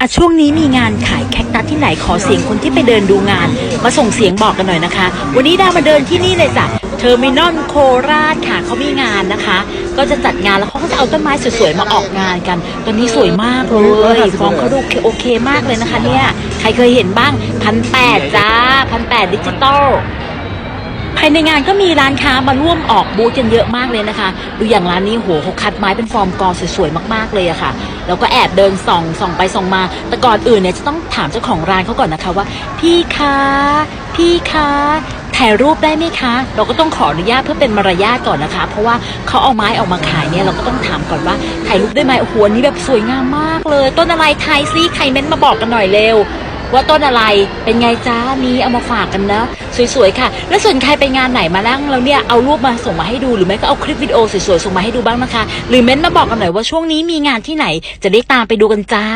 อะช่วงนี้มีงานขายแคคตัสที่ไหนขอเสียงคนที่ไปเดินดูงาน มาส่งเสียงบอกกันหน่อยนะคะ วันนี้ดามาเดินที่นี่เลยจ้ะเทอร์มินอลโคราชค่ะเขามีงานนะคะ ก็จะจัดงานแล้วเขาก็จะเอาต้นไม้สวยๆมาออกงานกัน ตอนนี้สวยมากเลยฟองเขาดูโอเคมากเลยนะคะเนี่ย ใครเคยเห็นบ้างพันแปดจ้าพันแปดดิจิตอล ภายในงานก็มีร้านค้ามาร่วมออกบูธกันเยอะมากเลยนะคะ ดูอย่างร้านนี้โหเขาคัดไม้เป็นฟอร์มกอสวยๆมากๆเลยอะค่ะ แล้วก็แอบเดินส่องส่องไปส่องมา แต่ก่อนอื่นเนี่ยจะต้องถามเจ้าของร้านเขาก่อนนะคะว่า พี่คะพี่คะถ่ายรูปได้ไหมคะ เราก็ต้องขออนุญาตเพื่อเป็นมารยาทก่อนนะคะ เพราะว่าเขาเอาไม้ออกมาขายเนี่ยเราก็ต้องถามก่อนว่าถ่ายรูปได้ไหมโอ้โหอันนี้แบบสวยงามมากเลย ต้นอะไรทายซิใครเม้นมาบอกกันหน่อยเร็ว ว่าต้นอะไรเป็นไงจ้านี้เอามาฝากกันนะ สวยๆค่ะ แล้วส่วนใครไปงานไหนมาล่างแล้วเนี่ยเอารูปมาส่งมาให้ดูหรือไม่ก็เอาคลิปวิดีโอสวยๆส่งมาให้ดูบ้างนะคะ หรือเม้นต์มาบอกกันหน่อยว่าช่วงนี้มีงานที่ไหนจะได้ตามไปดูกันจ้า